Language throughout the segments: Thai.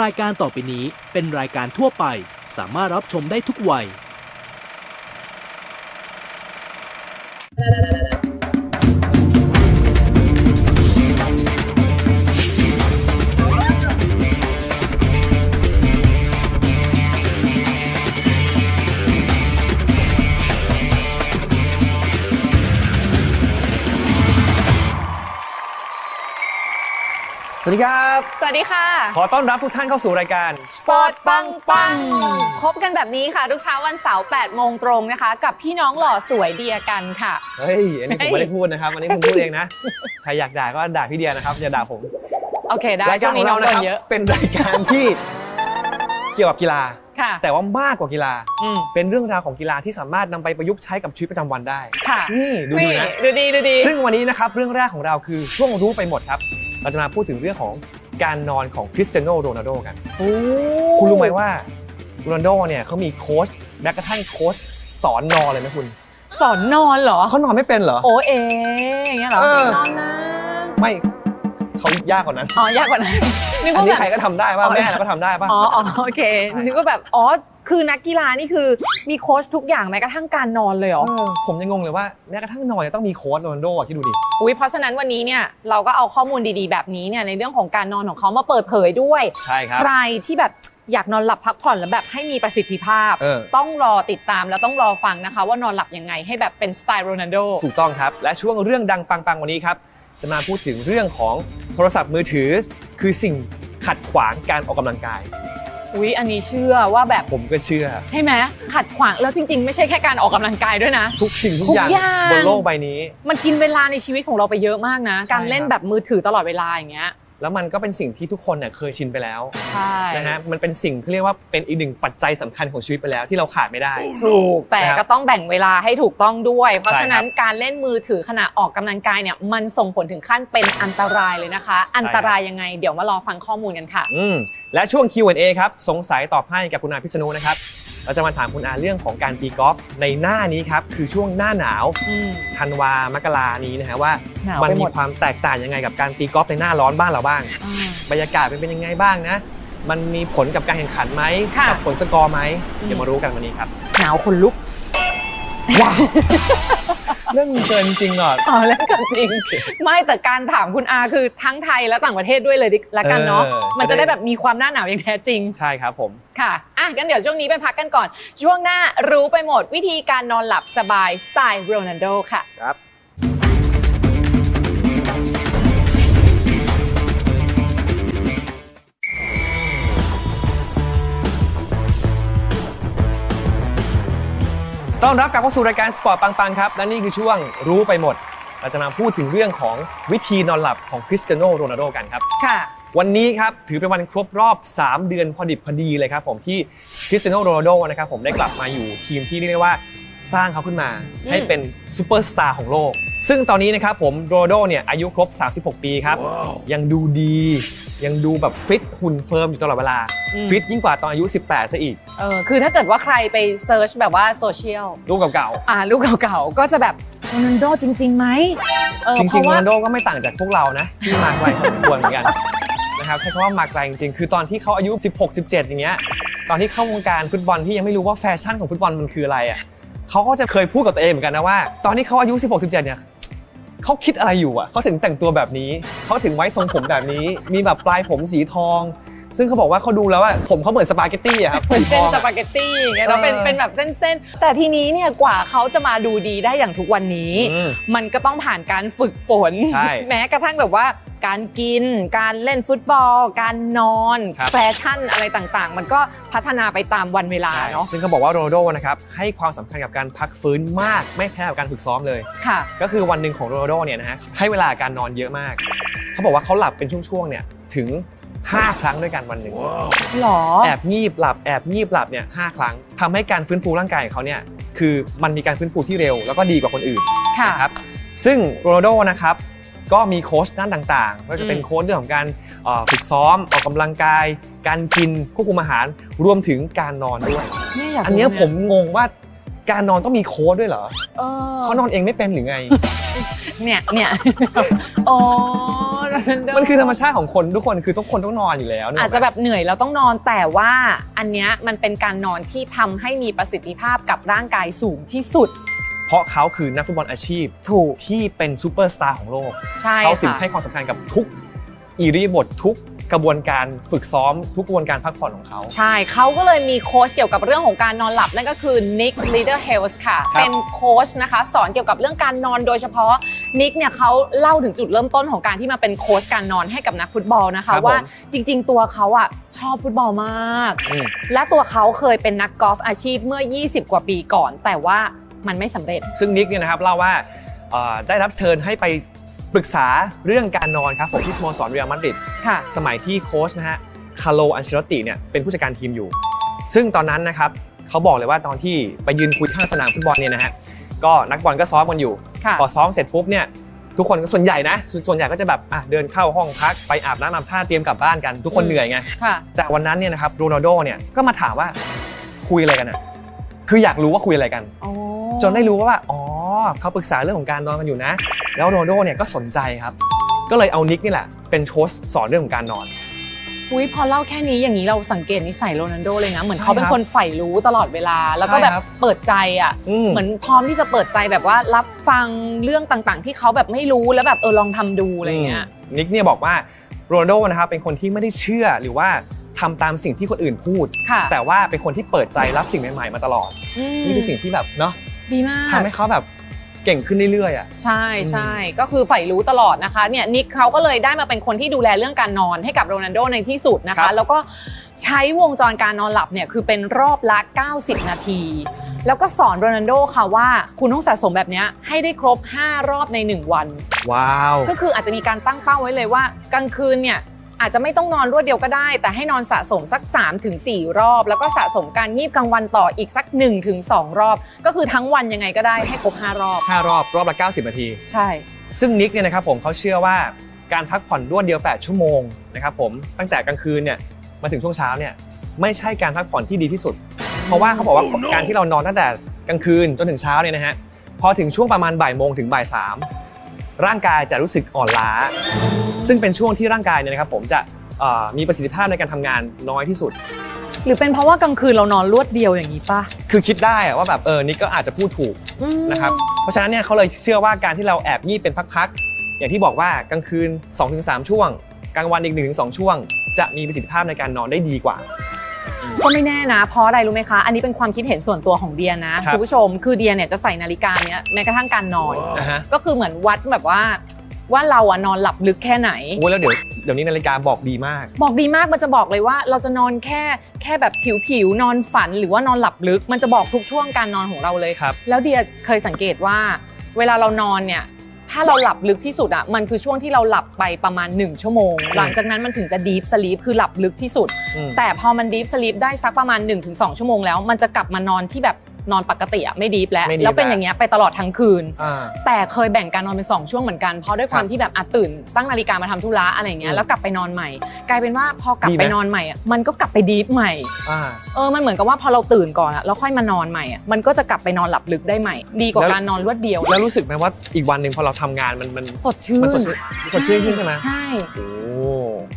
รายการต่อไปนี้เป็นรายการทั่วไป สามารถรับชมได้ทุกวัยส สดีครับสวัสดีค่ะ ขอต้อนรับทุกท่านเข้าสู่รายการสปอร์ตปังปังพบกันแบบนี้ค่ะ ทุกเช้าวันเสาร์8โมงตรงนะคะ กับพี่น้องหล่อสวยเดียกันค่ะ เฮ้ย อันนี้ผมไม่ได้พูดนะครับ อันนี้ผมพูดเองนะ ใครอยากด่าก็ด่าพี่เดียนะครับ อย่าด่าผม โอเค ได้รายช่กาวรงขนี้องน้อเรางนะโดครับนเยอะ เป็นรายการที่เกี่ยวกับกีฬา ค่ะ แต่ว่ามากกว่ากีฬา อืม เป็นเรื่องราวของกีฬาที่สามารถนำไปประยุกต์ใช้กับชีวิตประจำวันได้ ค่ะนี่ดูดีนะ ดูดีดูดี ซึ่งวันนี้นะครับเรื่องแรกของเราคือช่วงรู้ไปหมดครับ เราจะมาพูดถึงเรื่องของ การนอนของคริสเตียโนโรนัลโดกันโอ้คุณรู้ไหมว่าโรนัลโดเนี่ยเขามีโค้ชแม้กระทั่งโค้ชสอนนอนเลยนะคุณ สอนนอนเหรอเขานอนไม่เป็นเหรอ โอเออย่างเงี้ยเหรอเออ นอนนะไม่เขายากกว่านั้นอ๋อยากกว่านั้นนึกอันว่านี้แบบ ใครก็ทำได้ป่ะอ๋อ แม่เราก็ทำได้ป่ะ อ๋ออ๋อโอเคใช่นึกว่าแบบ อ๋อ คือนักกีฬานี่คือมีโค้ชทุกอย่างแม้กระทั่งการนอนเลยเหรอ เออผมยังงงเลยว่าแม้กระทั่งนอนยังต้องมีโค้ชโรนัลโดอะคิดดูดิ อุ้ยเพราะฉะนั้นวันนี้เนี่ยเราก็เอาข้อมูลดีๆแบบนี้เนี่ยในเรื่องของการนอนของเขามาเปิดเผยด้วย ใช่ครับ ใครที่แบบอยากนอนหลับพักผ่อนแล้วแบบให้มีประสิทธิภาพ เออ ต้องรอติดตามแล้วต้องรอฟังนะคะ ว่านอนหลับยังไงให้แบบเป็นสไตล์โรนัลโด ถูกต้องครับ และช่วงเรื่องดังปังๆวันนี้ครับ จะมาพูดถึงเรื่องของโทรศัพท์มือถือ คือสิ่งขัดขวางการออกกำลังกาย อุ้ยอันนี้เชื่อว่าแบบผมก็เชื่อ ใช่ไหมขัดขวางแล้วจริง ๆ ไม่ใช่แค่การออกกำลังกายด้วยนะ ทุกสิ่งทุกทุกอย่างอย่างบนโลกใบนี้ มันกินเวลาในชีวิตของเราไปเยอะมากนะใช่การเล่นครับแบบมือถือตลอดเวลาอย่างเงี้ย แล้วมันก็เป็นสิ่งที่ทุกคนเนี่ยเคยชินไปแล้วใช่นะฮะมันเป็นสิ่งที่เรียกว่าเป็นอีกหนึ่งปัจจัยสำคัญของชีวิตไปแล้วที่เราขาดไม่ได้ ถูกแต่นะครับก็ต้องแบ่งเวลาให้ถูกต้องด้วย เพราะใช่ฉะนั้นครับการเล่นมือถือขณะออกกำลังกายเนี่ยมันส่งผลถึงขั้นเป็นอันตรายเลยนะคะ อันตรายยังไง เดี๋ยวมารอฟังข้อมูลกันค่ะ อืมและช่วง Q&A ครับ สงสัยตอบให้กับคุณอาพิษณุนะครับ เราจะมาถามคุณอาเรื่องของการตีกอล์ฟในหน้านี้ครับคือช่วงหน้าหนาวอืมธันวามกรานี้นะฮะว่าหนาวมันไปหมีมด ความแตกต่างยังไงกับการตีกอล์ฟในหน้าร้อนบ้านเราบ้าง อ่า บรรยากาศเป็นเป็นยังไงบ้างนะ มันมีผลกับการแข่งขันไหมค่ะกัผลสกอร์ไหมอืม เดี๋ยวมารู้กันวันนี้ครับ หนาวคนลุก ว้าวเรื่องเกินจริงเหรออ๋อแล้วก็จริง ไม่แต่การถามคุณอาคือทั้งไทยและต่างประเทศด้วยเลยดิละกันเนาะเออมันจะได้จะได้แบบมีความหน้าหนาวอย่างแท้จริง ใช่ครับผมค่ะอะกันเดี๋ยวช่วงนี้ไปพักกันก่อน ช่วงหน้ารู้ไปหมดวิธีการนอนหลับสบายสไตล์โรนัลโดค่ะครับ ต้อนรับกลับเข้าสู่รายการสปอร์ตปังๆครับและนี่คือช่วงรู้ไปหมด เราจะมาพูดถึงเรื่องของวิธีนอนหลับของคริสเตียโนโรนัลโดกันครับ ค่ะ วันนี้ครับถือเป็นวันครบรอบ 3 เดือนพอดิบพอดีเลยครับผมที่คริสเตียโนโรนัลโดนะครับผมได้กลับมาอยู่ทีมที่เรียกได้ว่าสร้างเขาขึ้นมาอืม ให้เป็นซูเปอร์สตาร์ของโลก ซึ่งตอนนี้นะครับผมโรนัลโดเนี่ยอายุครบ 36 ปีครับ ยังดูดี ยังดูแบบฟิตหุ่นเฟิร์มอยู่ตลอดเวลา อืม ฟิตยิ่งกว่าตอนอายุ 18ซะอีก เออคือถ้าเกิดว่าใครไปเซิร์ชแบบว่าโซเชียลรูปเก่าอ่ารูปเก่าๆ ก็จะแบบโรนัลโดจริงๆไหมเออๆจเพริงราะๆโรว่า นัลโดก็ไม่ต่างจากพวกเรานะ ที่มาไกลพอสมควรเหมือนกันนะครับใช้คำว่ามาไกลจริงๆ คือตอนที่เขาอายุ 16 17 อย่างเงี้ยตอนที่เข้าวงการฟุตบอลที่ยังไม่รู้ว่าแฟชั่นของฟุตบอลมันคืออะไรอะเขาก็จะเคยพูดกับตัวเองเหมือนกันนะว่า ตอนที่เขาอายุ 16 17 เนี่ย เขาคิดอะไรอยู่อะเขาถึงแต่งตัวแบบนี้เขาถึงไว้ทรงผมแบบนี้ มีแบบปลายผมสีทอง ซึ่งเขาบอกว่าเขาดูแล้วว่าผมเขาเหมือนสปาเกตตี้อะครับเหมือนสีทเป็นองสอะปาเกตตี้อย่างเงี้ยแล้วเป็นเออเป็นแบบเส้นๆ แต่ทีนี้เนี่ยกว่าเขาจะมาดูดีได้อย่างทุกวันนี้ อืม มันก็ต้องผ่านการฝึกฝน ใช่แม้กระทั่งแบบว่า การกิน การเล่นฟุตบอล การนอนครับ แฟชั่นอะไรต่างๆ มันก็พัฒนาไปตามวันเวลาเนาะซึ่งเขาบอกว่าโรนัลโดนะครับให้ความสำคัญกับการพักฟื้นมากไม่แพ้กับการฝึกซ้อมเลย ค่ะ ก็คือวันหนึ่งของโรนัลโดเนี่ยนะฮะให้เวลาการนอนเยอะมาก เขาบอกว่าเขาหลับเป็นช่วงๆเนี่ยถึง 5 ครั้งด้วยกันวันหนึ่งหรอ แอบงีบหลับแอบงีบหลับเนี่ยหครั้งทำให้การฟื้นฟูร่างกายของเขาเนี่ยคือมันมีการฟื้นฟูที่เร็วแล้วก็ดีกว่าคนอื่นค่ะนะครับซึ่งโรนัลโดนะครับก็มีโค้ชด้านต่างๆไม่ว่าจะเป็นอืมโค้ชเรื่องของการเอ่อฝึกซ้อมออกกำลังกาย การกินควบคุมอาหารรวมถึงการนอนด้วยเนี่ยอยากอันเนี้ยรู้ผมงงว่าการนอนต้องมีโค้ชด้วยเหรอเออเขานอนเองไม่เป็นหรือไง เนี่ยเนี่ยโอ้โร มันคือธรรมชาติของคนทุกคนคือทุกคนต้องนอนอยู่แล้วนึกกอาไหจมจะแบบเหนื่อยเราต้องนอนแต่ว่าอันเนี้ยมันเป็นการนอนที่ทำให้มีประสิทธิภาพกับร่างกายสูงที่สุด เพราะเขาคือนักฟุตบอลอาชีพถูกที่เป็นซูเปอร์สตาร์ของโลกใช่เขาถึงค่ะให้ความสำคัญกับทุกอิริยาบถทุกกระบวนการฝึกซ้อมทุกกระบวนการพักผ่อนของเขา ใช่เขาก็เลยมีโค้ชเกี่ยวกับเรื่องของการนอนหลับนั่นก็คือ Nick Leader Health ค่ะครับเป็นโค้ชนะคะ สอนเกี่ยวกับเรื่องการนอนโดยเฉพาะ Nick เนี่ยเขาเล่าถึงจุดเริ่มต้นของการที่มาเป็นโค้ชการนอนให้กับนักฟุตบอลนะคะว่าจริง ๆ ตัวเขาอะชอบฟุตบอลมากอืมและตัวเขาเคยเป็นนักกอล์ฟอาชีพเมื่อ 20 กว่าปีก่อน แต่ว่ามันไม่สำเร็จ ซึ่งนิกเนี่ยนะครับเล่าว่าเอ่อได้รับเชิญให้ไปปรึกษาเรื่องการนอนครับผมที่สโมสรเรียลมาดริดค่ะสมัยที่โค้ชนะฮะคาร์โลอันเชลติเนี่ยเป็นผู้จัดการทีมอยู่ ซึ่งตอนนั้นนะครับเขาบอกเลยว่าตอนที่ไปยืนคุยข้างสนามฟุตบอลเนี่ยนะฮะ ก็นักบอลก็ซ้อมกันอยู่ ค่ะ พอซ้อมเสร็จปุ๊บเนี่ยทุกคนก็ส่วนใหญ่นะส่วนส่วนใหญ่ก็จะแบบอะเดินเข้าห้องพักไปอาบน้ำอาบท่าเตรียมกลับบ้านกันทุกคนอืมเหนื่อยไง ค่ะ แต่วันนั้นเนี่ยนะครับโรนัลโดเนี่ยก็มาถามว่าคุยอะไรกันอะคืออยากรู้ว่าคุยอะไรกันอ๋อจนได้รู้ว่าอ๋อเขาปรึกษาเรื่องของการนอนกันอยู่นะ แล้วโรนัลโดเนี่ยก็สนใจครับ ก็เลยเอานิกนี่แหละเป็นโค้ชสอนเรื่องของการนอน อุ้ยพอเล่าแค่นี้อย่างนี้เราสังเกตนิสัยโรนัลโดเลยนะเหมือนใช่เขาเป็นครับคนใฝ่รู้ตลอดเวลา แล้วก็ใช่แบบครับเปิดใจอะอืมเหมือนพร้อมที่จะเปิดใจแบบว่ารับฟังเรื่องต่างๆ ที่เขาแบบไม่รู้แล้วแบบเออลองทำดูอะไรเงี้ยมนิกเนี่ยบอกว่าโรนัลโดนะครับเป็นคนที่ไม่ได้เชื่อหรือว่าทำตามสิ่งที่คนอื่นพูดค่ะแต่ว่าเป็นคนที่เปิดใจรับสิ่งใหม่ๆมาตลอดมนี่คือสิ่งที่แบบเนาะดีมากทำให้เขาแบบ เก่งขึ้นเรื่อยๆอะ ใช่ใช่ก็คือใฝ่รู้ตลอดนะคะเนี่ยนิกเขาก็เลยได้มาเป็นคนที่ดูแลเรื่องการนอนให้กับโรนัลโดในที่สุดนะครัคะ บ แล้วก็ใช้วงจรการนอนหลับเนี่ยคือเป็นรอบละ 90 นาที แล้วก็สอนโรนัลโดค่ะว่าคุณต้องสะสมแบบเนี้ยให้ได้ครบ 5 รอบใน 1 วัน ว้าว ก็คืออาจจะมีการตั้งเป้าไว้เลยว่ากลางคืนเนี่ย อาจจะไม่ต้องนอนรวดเดียวก็ได้ แต่ให้นอนสะสมสัก 3-4 รอบ แล้วก็สะสมการงีบกลางวันต่ออีกสัก 1-2 รอบ ก็คือทั้งวันยังไงก็ได้ให้ครบ5รอบห้ารอบรอบละ 90 นาที ใช่ ซึ่งนิกเนี่ยนะครับผมเขาเชื่อว่าการพักผ่อนรวดเดียว 8 ชั่วโมงนะครับผมตั้งแต่กลางคืนเนี่ยมาถึงช่วงเช้าเนี่ยไม่ใช่การพักผ่อนที่ดีที่สุด เพราะว่าเขาบอกว่าการที่เรานอนตั้งแต่กลางคืนจนถึงเช้าเนี่ยนะฮะพอถึงช่วงประมาณบ่ายโมงถึงบ่ายสาม ร่างกายจะรู้สึกอ่อนล้า ซึ่งเป็นช่วงที่ร่างกายเนี่ยนะครับผมจะเอ่อมีประสิทธิภาพในการทำงานน้อยที่สุด หรือเป็นเพราะว่ากลางคืนเรานอนรวดเดียวอย่างนี้ป่ะคือคิดได้อะว่าแบบเออนิกก็อาจจะพูดถูกนะครับ เพราะฉะนั้นเนี่ยเขาเลยเชื่อว่าการที่เราแอบงีบเป็นพักๆ อย่างที่บอกว่ากลางคืน 2-3 ช่วง กลางวันอีก 1-2 ช่วง จะมีประสิทธิภาพในการนอนได้ดีกว่า ก็ไม่แน่นะ เพราะอะไรรู้ไหมคะ อันนี้เป็นความคิดเห็นส่วนตัวของเดียนะครับ คุณผู้ชม คือเดียเนี่ยจะใส่นาฬิกาเนี้ยแม้กระทั่งการนอน นะฮะก็คือเหมือนวัดแบบว่า ว่าเราอะนอนหลับลึกแค่ไหน โอ้ยแล้วเดี๋ยวเดี๋ยวนี้นาฬิกาบอกดีมาก บอกดีมากมันจะบอกเลยว่าเราจะนอนแค่แค่แบบผิวๆนอนฝันหรือว่านอนหลับลึก มันจะบอกทุกช่วงการนอนของเราเลย ครับ แล้วเดียเคยสังเกตว่า เวลาเรานอนเนี่ย ถ้าเราหลับลึกที่สุดอะมันคือช่วงที่เราหลับไปประมาณ 1 ชั่วโมง หลังจากนั้นมันถึงจะดีฟสลีปคือหลับลึกที่สุดอืมแต่พอมันดีฟสลีปได้สักประมาณ 1-2 ชั่วโมงแล้ว มันจะกลับมานอนที่แบบ นอนปกติอะไม่ดีฟแล้วไม่ดีฟแล้วเป็นแล้วอย่างเงี้ยไปตลอดทั้งคืน อ่า แต่เคยแบ่งการนอนเป็น 2 ช่วงเหมือนกัน เพราะด้วยความครับที่แบบอาตื่น ตั้งนาฬิกามาทำธุระอะไรอย่างเงี้อืยมแล้วกลับไปนอนใหม่ กลายเป็นว่าพอกลับดีไหม ไปนอนใหม่อะมันก็กลับไปดีฟใหม่อ่าเออมันเหมือนกับว่าพอเราตื่นก่อนอะแล้วค่อยมานอนใหม่อะมันก็จะกลับไปนอนหลับลึกได้ใหม่ ดีกว่าแล้วการนอนรวดเดียวแล้วรู้สึกไหมว่าอีกวันหนึ่งพอเราทำงานมันมันสดชื่มันนสดชื่นสดชื่นขึ้นใช่ไหมใช่ โอ้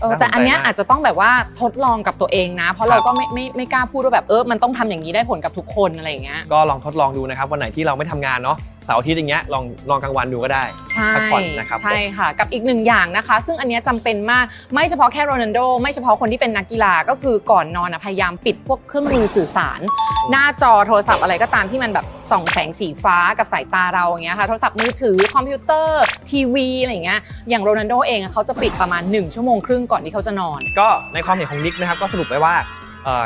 เออแต่อันเนี้ยอาจจะจะต้องแบบว่าทดลองกับตัวเองนะ เพราะครับเราก็ไม่ไม่ไม่กล้าพูดว่าแบบเออมันต้องทำอย่างนี้ได้ผลกับทุกคนอะไรอย่างเงี้ยก็ลองทดลองดูนะครับวันไหนที่เราไม่ทำงานเนาะ เสาร์อาทิตย์อย่างเงี้ยลองนอนกลางวันดูก็ได้ใช่พักผ่อนนะครับใช่ค่ะ กับอีกหนึ่งอย่างนะคะ ซึ่งอันเนี้ยจำเป็นมากไม่เฉพาะแค่โรนัลโดไม่เฉพาะคนที่เป็นนักกีฬาก็คือก่อนนอนอะพยายามปิดพวกเครื่องมือสื่อสาร หน้าจอโทรศัพท์อะไรก็ตามที่มันแบบส่องแสงสีฟ้ากับสายตาเราอย่างเงี้ยค่ะโทรศัพท์มือถือคอมพิวเตอร์ทีวีอะไรอย่างเงี้ยอย่างโรนัลโดเองอะเขาจะปิดประมาณ 1 ชั่วโมงครึ่งก่อนที่เขาจะนอน ก็ในความเห็นของนิกนะครับก็สรุปไว้ว่าเอ่อ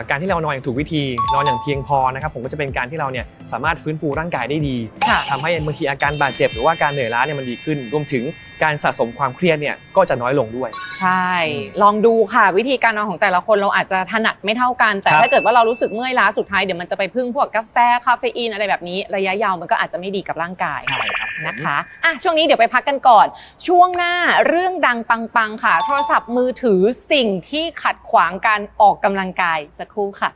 การที่เรานอนอย่างถูกวิธีนอนอย่างเพียงพอนะครับผมก็จะเป็นการที่เราเนี่ยสามารถฟื้นฟูร่างกายได้ดี ค่ะทำให้บางทีอาการบาดเจ็บหรือว่าการเหนื่อยล้าเนี่ยมันดีขึ้น รวมถึง การสะสมความเครียดเนี่ยก็จะน้อยลงด้วย ใช่ ลองดูค่ะวิธีการนอนของแต่ละคนเราอาจจะถนัดไม่เท่ากัน แต่ครับ ถ้าเกิดว่าเรารู้สึกเมื่อยล้าสุดท้ายเดี๋ยวมันจะไปพึ่งพวกกาแฟคาเฟอีนอะไรแบบนี้ระยะยาวมันก็อาจจะไม่ดีกับร่างกาย ใช่ครับนะคะอะช่วงนี้เดี๋ยวไปพักกันก่อน ช่วงหน้าเรื่องดังปังๆค่ะ โทรศัพท์มือถือสิ่งที่ขัดขวางการออกกำลังกายสักครู่ค่ะ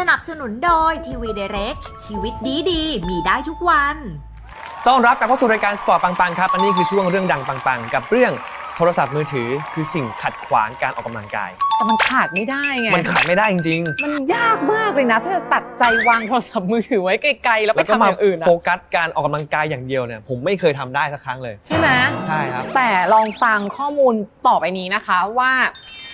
สนับสนุนโดยทีวีเดเร็กชีวิตดีดีๆมีได้ทุกวัน ต้อนรับกลับเข้าสู่รายการสปอร์ตปังๆครับ อันนี้คือช่วงเรื่องดังปังๆ กับเรื่องโทรศัพท์มือถือคือสิ่งขัดขวางการออกกำลังกาย แต่มันขาดไม่ได้ไง มันขาดไม่ได้จริงมันยากมากเลยนะที่จะตัดใจวางโทรศัพท์มือถือไว้ไกลๆ แล้วๆ ไปแล้วก็ทำมาอย่างอื่นอะโฟกัสการออกกำลังกายอย่างเดียวเนี่ยผมไม่เคยทำได้สักครั้งเลย ใช่ไหม ใช่ครับ แต่ลองฟังข้อมูลต่อไปนี้นะคะว่า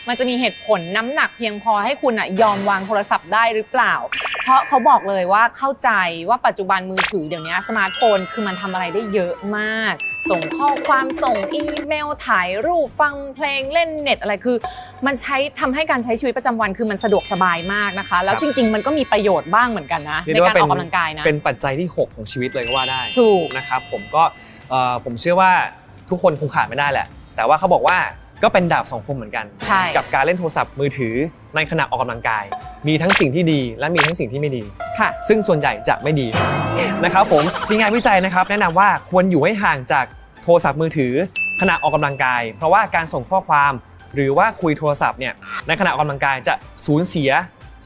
มันจะมีเหตุผลน้ำหนักเพียงพอให้คุณอะยอมวางโทรศัพท์ได้หรือเปล่า เพราะเขาบอกเลยว่าเข้าใจว่าปัจจุบันมือถือเดี๋ยวนี้สมาร์ทโฟนคือมันทำอะไรได้เยอะมาก ส่งข้อความส่งอีเมลถ่ายรูปฟังเพลงเล่นเน็ตอะไรคือ มันใช้ทำให้การใช้ชีวิตประจำวันคือมันสะดวกสบายมากนะคะ แล้วครับจริง ๆ มันก็มีประโยชน์บ้างเหมือนกันนะเรียในได้การเป็ออกกำลังกายนะเป็นปัจจัยที่ 6 ของชีวิตเลยก็ว่าได้ถูก นะครับผมก็เอ่อผมเชื่อว่าทุกคนคงขาดไม่ได้แหละ แต่ว่าเขาบอกว่า ก็เป็นดาบสองคมเหมือนกัน ใช่ กับการเล่นโทรศัพท์มือถือในขณะออกกำลังกาย มีทั้งสิ่งที่ดีและมีทั้งสิ่งที่ไม่ดี ค่ะ ซึ่งส่วนใหญ่จะไม่ดี นะครับผมมีงานวิจัยนะครับ แนะนำว่าควรอยู่ให้ห่างจากโทรศัพท์มือถือ ขณะออกกำลังกาย เพราะว่าการส่งข้อความ หรือว่าคุยโทรศัพท์เนี่ยในขณะออกกำลังกายจะสูญเสีย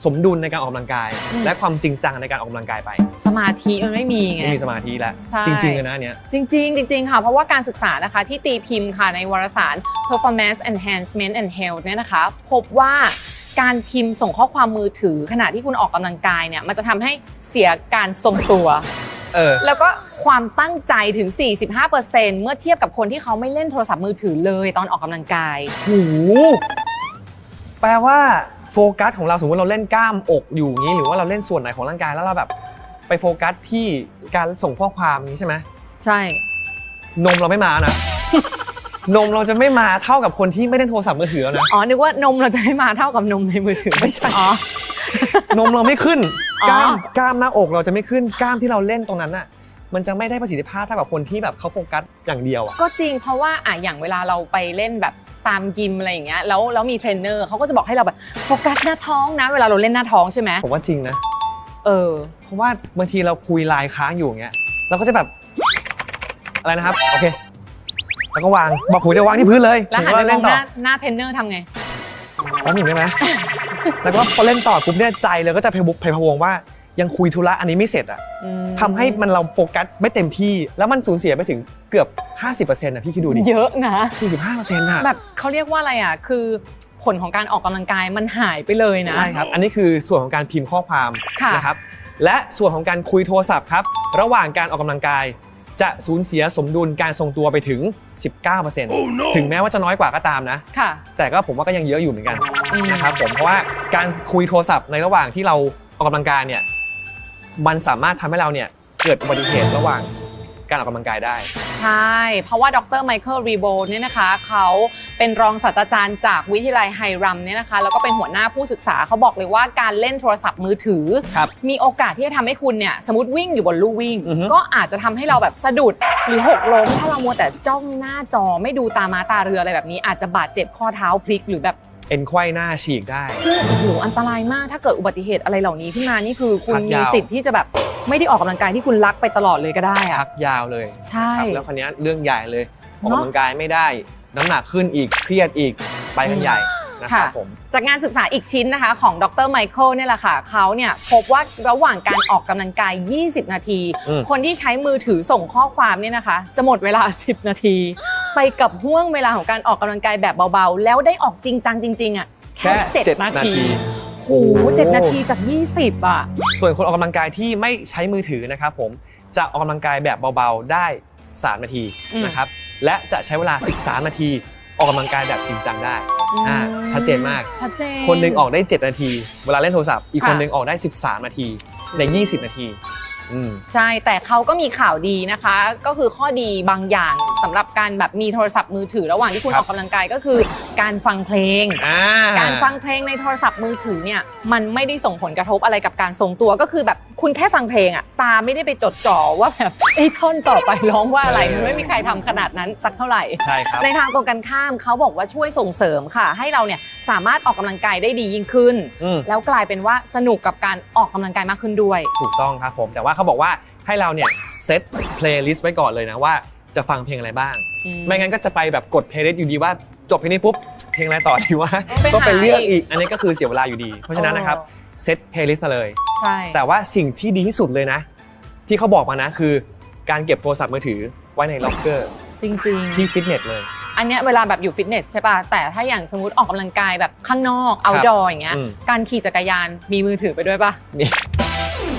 สมดุลในการออกกำลังกาย อืม และความจริงจังในการออกกำลังกายไปสมาธิมันไม่มีไง ไม่มีสมาธิแล้วใช่ จริงๆเลยนะอันเนี้ยจริงๆจริงๆค่ะ เพราะว่าการศึกษานะคะที่ตีพิมพ์ค่ะในวารสาร performance enhancement and health เนี่ยนะคะ พบว่าการพิมพ์ส่งข้อความมือถือขณะที่คุณออกกำลังกายเนี่ยมันจะทำให้เสียการทรงตัว เออ แล้วก็ความตั้งใจถึง 45%เมื่อเทียบกับคนที่เขาไม่เล่นโทรศัพท์มือถือเลยตอนออกกำลังกาย หูแปลว่า โฟกัสของเราสมมติเราเล่นกล้ามอกอยู่อย่างนี้ หรือว่าเราเล่นส่วนไหนของร่างกายแล้วเราแบบ ไปโฟกัสที่การส่งข้อความนี้ใช่ไหมใช่ นมเราไม่มานะ นมเราจะไม่มาเท่ากับคนที่ไม่เล่นโทรศัพท์มือถือแล้วนะอ๋อนึกว่านมเราจะให้มาเท่ากับนมในมือถือไม่ใช่อ๋อ นมเราไม่ขึ้นอ๋อ กล้ามกล้ามหน้าอกเราจะไม่ขึ้นกล้ามที่เราเล่นตรงนั้นน่ะ มันจะไม่ได้ประสิทธิภาพเท่ากับคนที่แบบเขาโฟกัสอย่างเดียวอะก็จริงเพราะว่าอะอย่างเวลาเราไปเล่นแบบ ตามยิมอะไรอย่างเงี้ยแล้วแล้วมีเทรนเนอร์เขาก็จะบอกให้เราแบบโฟกัสหน้าท้องนะ เวลาเราเล่นหน้าท้องใช่ไหมผมว่าจริงนะ เออ เพราะว่าบางทีเราคุยไลน์ค้างอยู่อย่างเงี้ยเราก็จะแบบ อะไรนะครับ โอเค แล้วก็วางบอกผมจะวางที่พื้นเลยแล้วผมหันก็ไปมเล่อนงต่หอน้าหน้าเทรนเนอร์ทำไง แล้วหนึ่งได้ไหม แล้วก็พอเล่นต่อปุ๊บเนี่ยใจเลยก็จะพะบุกพะวงว่า ยังคุยธุระอันนี้ไม่เสร็จอะอืมทำให้มันเราโฟกัสไม่เต็มที่ แล้วมันสูญเสียไปถึงเกือบ 50%นะพี่คิดดูดิเยอะนะ45%น่ะแบบเขาเรียกว่าอะไรอะคือผลของการออกกำลังกายมันหายไปเลยนะใช่ครับ อันนี้คือส่วนของการพิมพ์ข้อความค่ะนะครับและส่วนของการคุยโทรศัพท์ครับระหว่างการออกกำลังกาย จะสูญเสียสมดุลการทรงตัวไปถึง 19%ถึงแม้ว่าจะน้อยกว่าก็ตามนะค่ะแต่ก็ผมว่าก็ยังเยอะอยู่เหมือนกันอืมนะครับผมเพราะว่าการคุยโทรศัพท์ในระหว่างที่เราออกกำลังกายเนี่ย มันสามารถทำให้เราเนี่ยเกิดอุบัติเหตุระหว่างการออกกำลังกายได้ ใช่ เพราะว่าดรไมเคิลรีโบเนี่ยนะคะ เขาเป็นรองศาสตราจารย์จากวิทยาลัยไฮรัมเนี่ยนะคะ แล้วก็เป็นหัวหน้าผู้ศึกษาเขาบอกเลยว่าการเล่นโทรศัพท์มือถือ ครับมีโอกาสที่จะทำให้คุณเนี่ย สมมติวิ่งอยู่บนลู่วิ่ง อือฮึ ก็อาจจะทำให้เราแบบสะดุดหรือหกล้มถ้าเรามัวแต่จ้องหน้าจอไม่ดูตามาตาเรืออะไรแบบนี้อาจจะบาดเจ็บข้อเท้าพลิกหรือแบบ เอ็นไขว้หน้าฉีกได้ ซึ่งโอ้โหอันตรายมากถ้าเกิดอุบัติเหตุอะไรเหล่านี้ขึ้นมานี่คือคุณพักมียาวสิทธิ์ที่จะแบบไม่ได้ออกกำลังกายที่คุณรักไปตลอดเลยก็ได้อะพักยาวเลยใช่ ครับแล้วคราวนี้เรื่องใหญ่เลยออกเนอะกำลังกายไม่ได้ น้ำหนักขึ้นอีกเครียดอีกไปกันใหญ่ นะครับค่ะผมจากงานศึกษาอีกชิ้นนะคะของดรไมเคิลเนี่ยแหละค่ะเขาเนี่ยพบว่าระหว่างการออกกำลังกาย 20 นาทีอืมคนที่ใช้มือถือส่งข้อความเนี่ยนะคะ จะหมดเวลา 10 นาที ไปกับห่วงเวลาของการออกกำลังกายแบบเบาๆ แล้วได้ออกจริงจังจริงๆอะแค่แค่เจ็ด7นานาทีทีโหเจ็ดนาทีจาก 20 อะ ส่วนคนออกกำลังกายที่ไม่ใช้มือถือนะครับผมจะออกกำลังกายแบบเบาๆได้ 3 นาทีอืมนะครับและจะใช้เวลา 13 นาทีออกกำลังกายแบบจริงจังได้ อ่าชัดเจนมาก ชัดเจน คนหนึ่งออกได้ 7 นาที เวลาเล่นโทรศัพท์ อีกค่ะคนหนึ่งออกได้ 13 นาทีใน 20 นาที อืม ใช่แต่เขาก็มีข่าวดีนะคะ ก็คือข้อดีบางอย่างสำหรับการแบบมีโทรศัพท์มือถือระหว่างที่คุณครัอบ อกกำลังกายก็คือการฟังเพลง อ่า การฟังเพลงในโทรศัพท์มือถือเนี่ยมันไม่ได้ส่งผลกระทบอะไรกับการทรงตัวก็คือแบบคุณแค่ฟังเพลงอะตาไม่ได้ไปจดจ่อว่าแบบไอ้ท่อนต่อไปร้องว่าอะไรมันไม่มีใครทำขนาดนั้นสักเท่าไหร่ ใช่ครับ ในทางตรงกันข้ามเขาบอกว่าช่วยส่งเสริมค่ะ ให้เราเนี่ยสามารถออกกำลังกายได้ดียิ่งขึ้น อืมแล้วกลายเป็นว่าสนุกกับการออกกำลังกายมากขึ้นด้วย ถูกต้องครับผม แต่ว่าเขาบอกว่าให้เราเนี่ยเซตเพลย์ลิสต์ไว้ก่อนเลยนะว่าจะฟังเพลงอะไรบ้าง ไม่งั้นก็จะไปแบบกดเพลย์ลิสต์อยู่ดีว่าจบเพลงนี้ปุ๊บเพลงอะไรต่อดีว่าไปหาก็ไปเลือกอีกอีกอันนี้ก็คือเสียเวลาอยู่ดี เพราะฉะนั้นนะครับเซตเพลย์ลิสต์มาเลยใช่แต่ว่าสิ่งที่ดีที่สุดเลยนะ ที่เขาบอกมานะคือ การเก็บโทรศัพท์มือถือไว้ในล็อกเกอร์จริงที่ฟิตเนสเลยๆอันเนี้ยเวลาแบบอยู่ฟิตเนสใช่ป่ะ แต่ถ้าอย่างสมมติออกกำลังกายแบบข้างนอกเอาดออย่างเงี้ยอืมการขี่จักรยานมีมือถือไปด้วยป่ะนี่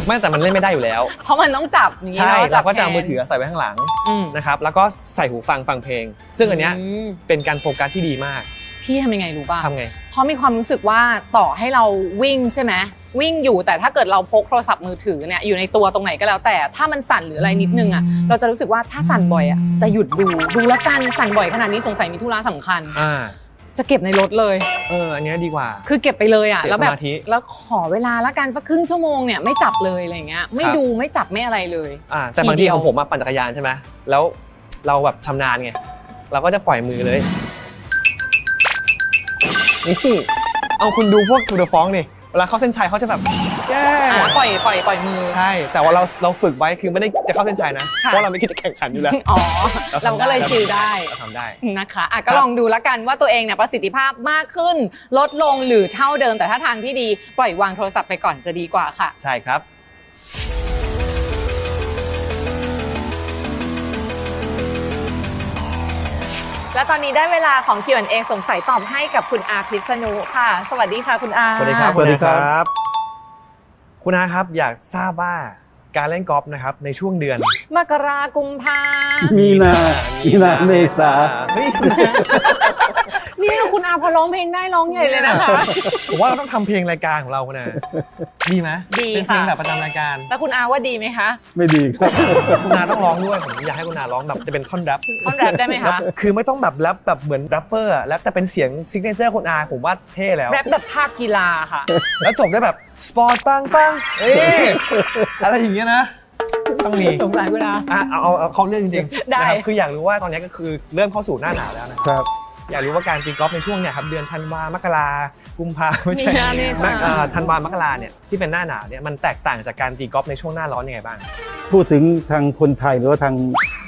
ไม่แต่มันเล่นไม่ได้อยู่แล้ว เพราะมันต้องจับอย่างงี้ใช่เนาะเราก็จะเอาแทนมือถือใส่ไว้ข้างหลังอืมนะครับแล้วก็ใส่หูฟังฟังเพลง ซึ่งอันเนี้ยมเป็นการโฟกัสที่ดีมากพี่ทำยังไงรู้ป่ะ ทำไง เพราะมีความรู้สึกว่าต่อให้เราวิ่งใช่ไหมวิ่งอยู่แต่ถ้าเกิดเราพกโทรศัพท์มือถือเนี่ยอยู่ในตัวตรงไหนก็แล้ว แต่ถ้ามันสั่นหรืออะไรนิดนึงอะเราจะรู้สึกว่าถ้าสั่นบ่อยอะจะหยุดดูดูแล้วกันสั่นบ่อยขนาดนี้สงสัยมีธุระสำคัญ อ่า จะเก็บในรถเลย เออ อันเนี้ยดีกว่า คือเก็บไปเลยอะเสียแล้วแบบสมาธิแล้วขอเวลาละกันสักครึ่งชั่วโมงเนี่ยไม่จับเลยอะไรเงี้ยไม่ครับ ดูไม่จับไม่อะไรเลย อ่าแต่ทีบางเดีทียว ของผมมาปั่นจักรยานใช่ไหมแล้วเราแบบชำนาญไง เราก็จะปล่อยมือเลยนี่เอาคุณดูพวกทูเดฟองนี่ เวลาเข้าเส้นชัยเขาจะแบบแย่อะปล่อยปล่อยปล่อยมือ ใช่ แต่ว่าเราเราฝึกไว้คือไม่ได้จะเข้าเส้นชัยนะค่ะเพราะเราไม่คิดจะแข่งขันอยู่แล้วอ๋อ เราทำเราก็เลยได้ชิลได้เราทำได้ นะคะอะก็ครับลองดูแล้วกันว่าตัวเองเนี่ยประสิทธิภาพมากขึ้น ลดลงหรือเท่าเดิมแต่ถ้าทางที่ดีปล่อยวางโทรศัพท์ไปก่อนจะดีกว่าค่ะ ใช่ครับ และตอนนี้ได้เวลาของ Q&A สงสัยตอบให้กับคุณอาพิษณุค่ะ สวัสดีค่ะคุณอาสวัสดีครับ สวัสดีครับ คุณอาครับอยากทราบว่าการเล่นกอล์ฟนะครับในช่วงเดือน มกรากุมภามีนามีนาเมษา เฮ้ย เนี่ยคุณอาพอร้องเพลงได้ร้องใหญ่เลยนะคะ ผมว่าเราต้องทำเพลงรายการของเราคุณอาดีไหมดีเป็นเพลงค่ะ แบบประจำรายการแล้วคุณอาว่าดีไหมคะไม่ดีครับ คุณอาต้องร้องด้วยผมอยากให้คุณอาร้องแบบจะเป็นท่อนแรปท่อนแรปได้ไหมคะคือไม่ต้องแบบแรปแบบเหมือนแรปเปอร์อะแรปแต่เป็นเสียงซิกเนเจอร์คุณอาผมว่าเท่แล้ว แรปแบบภาคกีฬาค่ะ แล้วจบได้วยแบบสปอร์ตปังปังเอ้ยอะไรอย่างเงี้ยนะ ต้องมีสงสารคุณอา อะเอาเอาเอาเขาเรื่องจริงๆได้ นะครับคืออยากรู้ว่าตอนนี้ก็คือเริ่มเข้าสู่หน้าหนาวแล้วนะครับ อยากรู้ว่าการตีกอล์ฟในช่วงเนี่ยครับเดือนธันวามกรากุมภาไม่ใช่มีนาเมษา เอ่อธันวามกราเนี่ยที่เป็นหน้าหนาวเนี่ยมันแตกต่างจากการตีกอล์ฟในช่วงหน้าร้อนยังไงบ้าง พูดถึงทางคนไทยหรือว่าทาง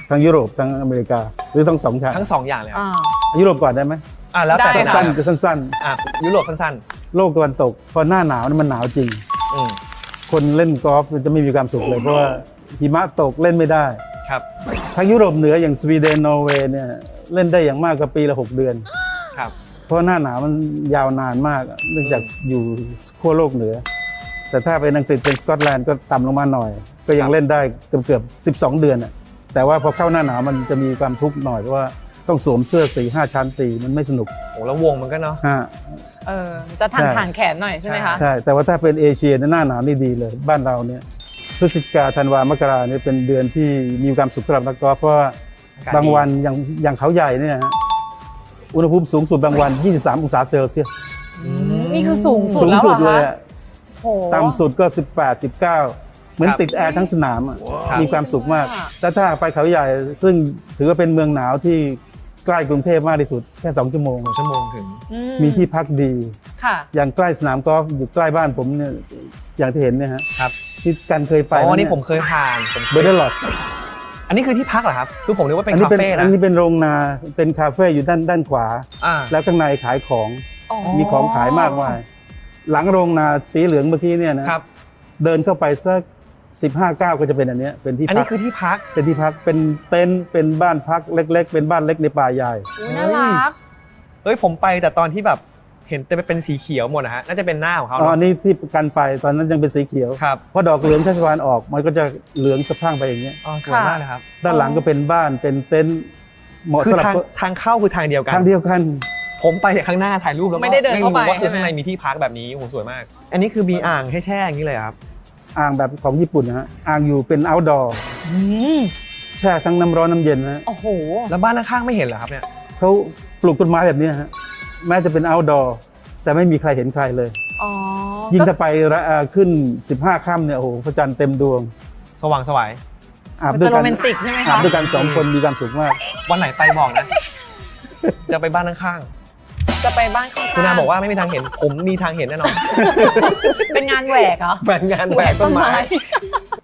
ทางยุโรปทางอเมริกา หรือทั้งสองทางทั้งสองอย่างเลยครับอ่า ยุโรปก่อนได้ไหมอะแล้วแต่ได้ หนาสั้วนๆก็สั้นอะยุโรปสั้นๆ โลกตะวันตก พอหน้าหนาวนี่มันหนาวจริง ๆอืมคนเล่นกอล์ฟจะไม่มีความสุขเลยเพราะว่าหิมะตกเล่นไม่ได้ ครับ ทางยุโรปเหนืออย่างสวีเดนนอร์เวย์เนี่ย เล่นได้อย่างมากก็ปีละ 6 เดือน ครับ เพราะหน้าหนาวมันยาวนานมากเนื่องจากอยู่ขั้วโลกเหนือ แต่ถ้าเป็นอังกฤษเป็นสกอตแลนด์ก็ต่ำลงมาหน่อย ก็ยัคงรับ เล่นได้เกือบเกือบ 12 เดือนน่ะแต่ว่าพอเข้าหน้าหนาวมันจะมีความทุกข์หน่อยเพราะว่าต้องสวมเสื้อสี่ห้าชั้นตีมันไม่สนุกโอ้แล้ววงมันก็เนาะ ฮะ เออจะทางใช่ ทางแขนหน่อยใช่ไหมคะใช่ แต่ว่าถ้าเป็นเอเชียเนี่ยหน้าหนาวนี่ดีเลย บ้านเราเนี่ยพฤศจิกาธันวามกราเนี่ยเป็นเดือนที่มีความสุขสำหรับนักกอล์ฟเพราะว่าอากาศดี บางวันอย่างอย่างเขาใหญ่เนี่ยฮะอุณหภูมิสูงสุดบางวัน 23 องศาเซลเซียสนี่คือสูงสุดสูงแล้วสุเหรดอเลยคะอะโอ้โห ต่ำสุดก็ 18 19 เหมือนครับติดแอร์ทั้งสนามอะครับ มีความสุขมากค่ะแต่ถ้าไปเขาใหญ่ซึ่งถือว่าเป็นเมืองหนาวที่ใกล้กรุงเทพมากที่สุดแค่ 2 ชั่วโมง สองชั่วโมงถึง อืมีที่พักดี ค่ะ อย่างใกล้สนามกอล์ฟอยู่ใกล้บ้านผมเนี่ยอย่างที่เห็นเนี่ยฮะครับ ที่กันเคยไปอ๋อแล้วนี่เยผมเคยผ่านผมเบอร์เดอร์ลอด อันนี้คือที่พักเหรอครับ คือผมนึกว่าเป็นอันนี้คาเป็นเฟ่อันะนนี้เป็นโรงนาเป็นคาเฟ่อยู่ด้านด้านขวา อ่า แล้วข้างในขายของอ๋อ มีของขายมากมาย หลังโรงนาสีเหลืองเมื่อกี้เนี่ยนะครับ เดินเข้าไปสักสิบห้าก้าวก็จะเป็นอันเนี้ยเป็นที่อันพันี้กคือที่พัก เป็นที่พักเป็นเต็นท์เป็นบ้านพักเล็ก ๆ เป็นบ้านเล็กในป่าใหญ่ อุ๊ยน่ารัก เอ้ยผมไปแต่ตอนที่แบบ เห็นแต่เป็นสีเขียวหมดนะฮะน่าจะเป็นหน้าของเขาอ๋อเนอะนี่ที่กันไปตอนนั้นยังเป็นสีเขียวครับพอดอกเหลืองชัชวานออกมันก็จะเหลืองสะพรั่งไปอย่างเงี้ยอ๋อสวยมากเลยครับด้านหลังก็เป็นบ้านเป็นเต็นท์เหมาะคือสำหรับทางทางเข้าคือทางเดียวกันทางเดียวกัน ผมไปแต่ข้างหน้าถ่ายรูปแล้วก็ไม่ได้เดินเข้าไปรู้ว่าคือใช่ไหม ข้างในมีที่พักแบบนี้โอ้โหสวยมาก อันนี้คือมีอ่างให้แช่อย่างนี้เลยครับอ่างแบบของญี่ปุ่นนะฮะอ่างอยู่เป็น outdoor อืมแช่ทั้งน้ำร้อนน้ำเย็นนะฮะโอ้โห แล้วบ้านข้างๆไม่เห็นเหรอครับเนี่ยเขาปลูกต้นไม้แบบนี้ฮะ แม้จะเป็น outdoor แต่ไม่มีใครเห็นใครเลย อ๋อยิ่งก็ถ้าไปละอ่าขึ้น 15ค่ำเนี่ยโอ้โหพระจันทร์เต็มดวงสว่างสวายอาบมันด้วจะยโรกันแมนติกใช่ไหมอาคะบด้วยกันสองคนมีความสุขมาก วันไหนไปบอกนะ จะไปบ้านข้างจะไปบ้านข้างๆๆคุณอาบอกว่าไม่มีทางเห็น ผมมีทางเห็นแน่นอนเป็นงานแหวกเหรอแบ่งงานแบกต้นไม้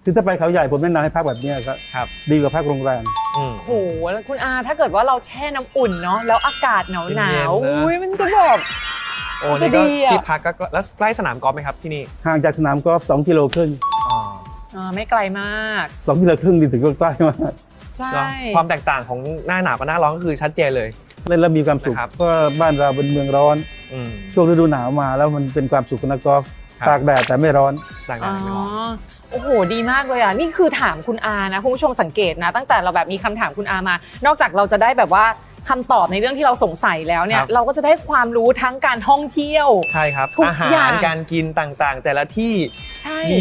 คือถ้าไปเขาใหญ่ผมแนะนำให้พักแบบเนี้ยครับ ครับ ดีกว่าพักโรงแรมอืมโอ้โหแล้วคุณอาถ้าเกิดว่าเราแช่น้ำอุ่นเนาะแล้วอากาศหนาวหนาวเย็นๆนะ อุ้ยมันจะแบบ โอ้นี่ก็ดีอะ ที่พักก็แล้วใกล้สนามกอล์ฟไหมครับที่นี่ห่างจากสนามกอล์ฟ2กิโลครึ่งอ๋ออ่าไม่ไกลมาก 2กิโลครึ่งนี่ถือว่าใกล้มากใช่ เนอะความแตกต่างของหน้าหนาวกับหน้าร้อนก็คือชัดเจนเลย เล่นแล้วมีความสุขนะครับ เพราะว่าบ้านเราเป็นเมืองร้อน อืม ช่วงฤดูหนาวมาแล้วมันเป็นความสุขของนักกอล์ฟครับ ตากแดดแต่ไม่ร้อนต่างอ๋กัอนไม่ร้อน โอ้โห ดีมากเลยอะ นี่คือถามคุณอานะคุณผู้ชมสังเกตนะ ตั้งแต่เราแบบมีคำถามคุณอามา นอกจากเราจะได้แบบว่าคำตอบในเรื่องที่เราสงสัยแล้วเนี่คยรับเราก็จะได้ความรู้ทั้งการท่องเที่ยว ใช่ครับทุกอาหาอย่างรการกินต่างๆ แต่ละที่ใช่มี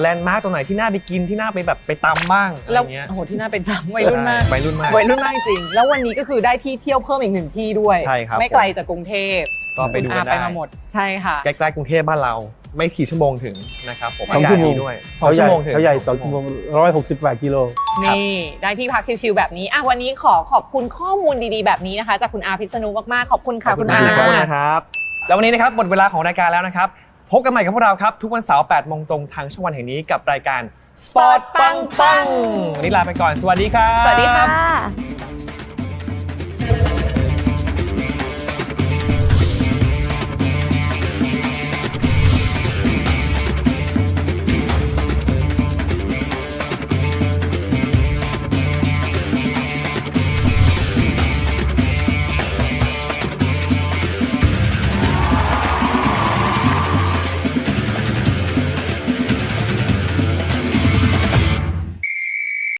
แลนด์มาร์กตรงไหนที่น่าไปกินที่น่าไปแบบไปตำบ้างอะไรแล้วเงี้ยโอ้โหที่น่าเป็นจำวัยรุ่นมากใช่วัยรุ่นมากวัยรุ่นมากจริง แล้ววันนี้ก็คือได้ที่เที่ยวเพิ่มอีกหนึ่งที่ด้วย ใช่ครับ ไม่ไกลจากกรุงเทพ ก็ไปดูอากันไปได้มาหมด ใช่ค่ะ ใกล้ๆกรุงเทพบ้านเรา ไม่กี่ชั่วโมงถึงนะครับผมสองชั่วโมงากาศดีด้วยสอเขางใหชั่ญ่วโมงถึงเขาใหญ่สองชั่วโมงร้อยหกสิบแปดกิโล นี่ ได้ที่พักชิลๆแบบนี้อะวันนี้ขอขอบคุณข้อมูลดีๆแบบนี้นะคะ จากคุณอาพิษณุมากๆขอบคุณขค่ะอบคุคุณณมาอากนะครับนะครับ แล้ววันนี้นะครับหมดเวลาของรายการแล้วนะครับ พบกันใหม่กับพวกเราครับ ทุกวันเสาร์8โมงตรงทางช่องวันแห่งนี้กับรายการ Sport ปังปังวันนี้ลาไปก่อน สวัสดีครับ สวัสดีค่ะ